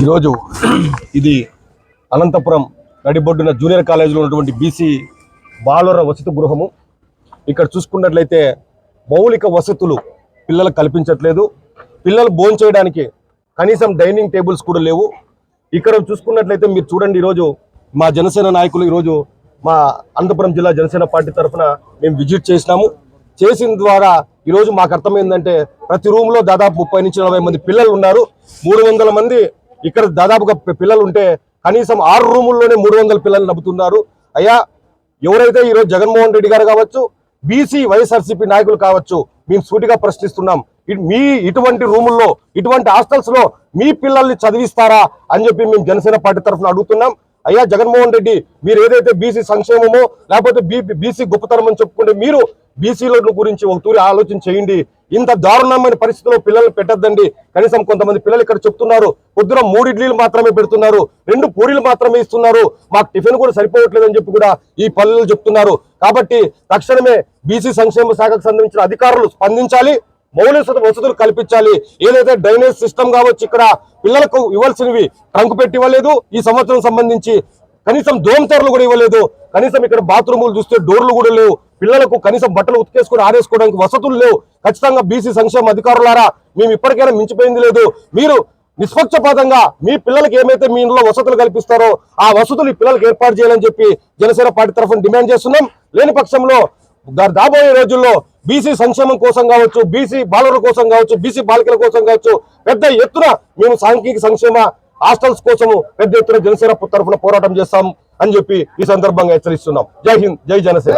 ఈరోజు ఇది అనంతపురం నడిబొడ్డున జూనియర్ కాలేజీలో ఉన్నటువంటి బీసీ బాలుర వసతి గృహము. ఇక్కడ చూసుకున్నట్లయితే మౌలిక వసతులు పిల్లలకు కల్పించట్లేదు. పిల్లలు భోంచేయడానికి కనీసం డైనింగ్ టేబుల్స్ కూడా లేవు. ఇక్కడ చూసుకున్నట్లయితే మీరు చూడండి ఈరోజు మా జనసేన నాయకులు ఈరోజు మా అనంతపురం జిల్లా జనసేన పార్టీ తరఫున మేము విజిట్ చేసినాము. చేసిన ద్వారా ఈరోజు మాకు అర్థమైందంటే ప్రతి రూమ్లో దాదాపు ముప్పై నుంచి నలభై మంది పిల్లలు ఉన్నారు. మూడు వందల మంది ఇక్కడ దాదాపుగా పిల్లలు ఉంటే కనీసం ఆరు రూముల్లోనే మూడు వందల పిల్లలు నవ్వుతున్నారు అయ్యా ఎవరైతే ఈరోజు జగన్మోహన్ రెడ్డి గారు కావచ్చు బీసీ వైఎస్ఆర్సీపీ నాయకులు కావచ్చు మేము సూటిగా ప్రశ్నిస్తున్నాం మీ ఇటువంటి రూముల్లో ఇటువంటి హాస్టల్స్లో మీ పిల్లల్ని చదివిస్తారా అని చెప్పి మేము జనసేన పార్టీ తరఫున అడుగుతున్నాం. అయ్యా జగన్మోహన్ రెడ్డి మీరు ఏదైతే బీసీ సంక్షేమమో లేకపోతే బీ బీసీ గొప్పతనం అని చెప్పుకుంటే మీరు బీసీల గురించి ఒక తూరి ఆలోచన చేయండి. ఇంత దారుణమైన పరిస్థితిలో పిల్లలు పెట్టద్దండి. కనీసం కొంతమంది పిల్లలు ఇక్కడ చెప్తున్నారు. పొద్దున మూడు ఇడ్లీలు మాత్రమే పెడుతున్నారు. రెండు పూరీలు మాత్రమే ఇస్తున్నారు. మాకు టిఫిన్ కూడా సరిపోవట్లేదని చెప్పి కూడా ఈ పల్లెలు చెప్తున్నారు. కాబట్టి తక్షణమే బీసీ సంక్షేమ శాఖకు సంబంధించిన అధికారులు స్పందించాలి. మౌలిక వసతులు కల్పించాలి. ఏదైతే డ్రైనేజ్ సిస్టమ్ కావచ్చు ఇక్కడ పిల్లలకు ఇవ్వాల్సినవి ట్రంక్ పెట్టి ఇవ్వలేదు. ఈ సంవత్సరం సంబంధించి కనీసం దోమతెరలు కూడా ఇవ్వలేదు. కనీసం ఇక్కడ బాత్రూములు చూస్తే డోర్లు కూడా లేవు. పిల్లలకు కనీసం బట్టలు ఉతికేసుకుని ఆరేసుకోవడానికి వసతులు లేవు. ఖచ్చితంగా బీసీ సంక్షేమ అధికారులారా మేము ఇప్పటికైనా మించిపోయింది లేదు. మీరు నిష్పక్షపాతంగా మీ పిల్లలకి ఏమైతే మీ ఇంట్లో వసతులు కల్పిస్తారో ఆ వసతులు ఈ పిల్లలకు ఏర్పాటు చేయాలని చెప్పి జనసేన పార్టీ తరఫున డిమాండ్ చేస్తున్నాం. లేని పక్షంలో రాబోయే రోజుల్లో బీసీ సంక్షేమం కోసం కావచ్చు బీసీ బాలుల కోసం కావచ్చు బీసీ బాలికల కోసం కావచ్చు పెద్ద ఎత్తున మేము సాంఘిక సంక్షేమ హాస్టల్స్ కోసము పెద్ద ఎత్తున జనసేన తరఫున పోరాటం చేస్తాం అని చెప్పి ఈ సందర్భంగా హెచ్చరిస్తున్నాం. జై హింద్ జై జనసేన.